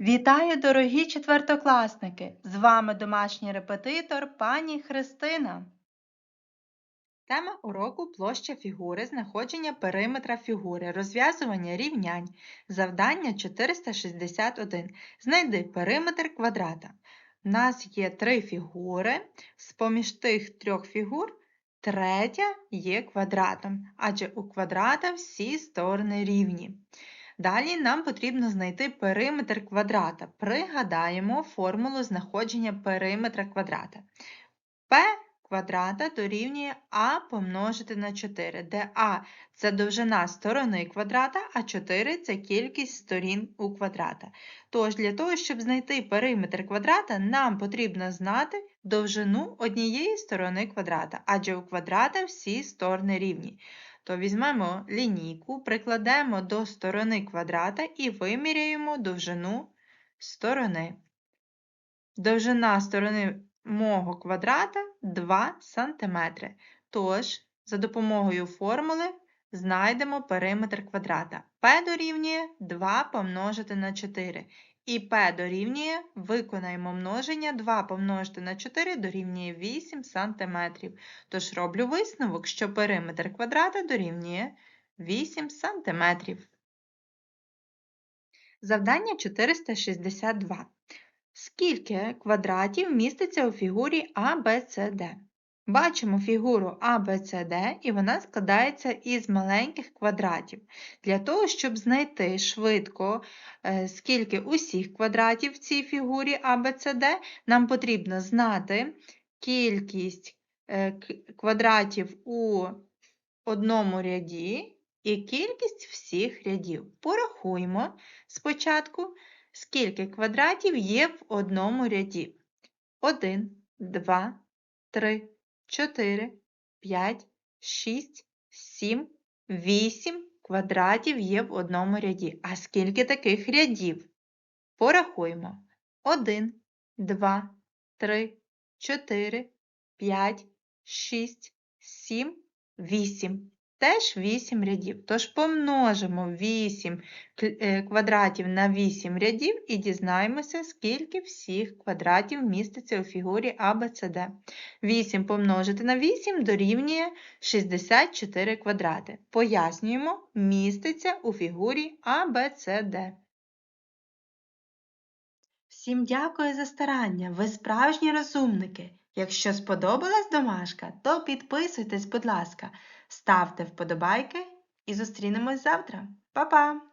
Вітаю, дорогі четвертокласники! З вами домашній репетитор пані Христина. Тема уроку площа фігури, знаходження периметра фігури, розв'язування рівнянь. Завдання 461. Знайди периметр квадрата. У нас є три фігури. З-поміж тих трьох фігур третя є квадратом, адже у квадрата всі сторони рівні. Далі нам потрібно знайти периметр квадрата. Пригадаємо формулу знаходження периметра квадрата. P квадрата дорівнює А помножити на 4, де А це довжина сторони квадрата, а 4 це кількість сторін у квадрата. Тож, для того, щоб знайти периметр квадрата, нам потрібно знати довжину однієї сторони квадрата, адже у квадрата всі сторони рівні. То візьмемо лінійку, прикладемо до сторони квадрата і виміряємо довжину сторони. Довжина сторони мого квадрата 2 см. Тож, за допомогою формули знайдемо периметр квадрата. P дорівнює 2 помножити на 4. І P дорівнює, виконаємо множення 2 помножити на 4 дорівнює 8 см. Тож роблю висновок, що периметр квадрата дорівнює 8 см. Завдання 462. Скільки квадратів міститься у фігурі ABCD? Бачимо фігуру ABCD, і вона складається із маленьких квадратів. Для того, щоб знайти швидко, е, скільки усіх квадратів в цій фігурі ABCD, нам потрібно знати кількість е, квадратів у одному ряді і кількість всіх рядів. Порахуємо спочатку, скільки квадратів є в одному ряді. 1, 2, 3, 4, 5, 6, 7, 8 квадратів є в одному ряді. А скільки таких рядів? Порахуємо. 1, 2, 3, 4, 5, 6, 7, 8. Теж 8 рядів. Тож помножимо 8 е, квадратів на 8 рядів і дізнаємося, скільки всіх квадратів міститься у фігурі ABCD. 8 помножити на 8 дорівнює 64 квадрати. Пояснюємо, міститься у фігурі ABCD. Всім дякую за старання, ви справжні розумники. Якщо сподобалась домашка, то підписуйтесь, будь ласка, ставте вподобайки і зустрінемось завтра. Па-па!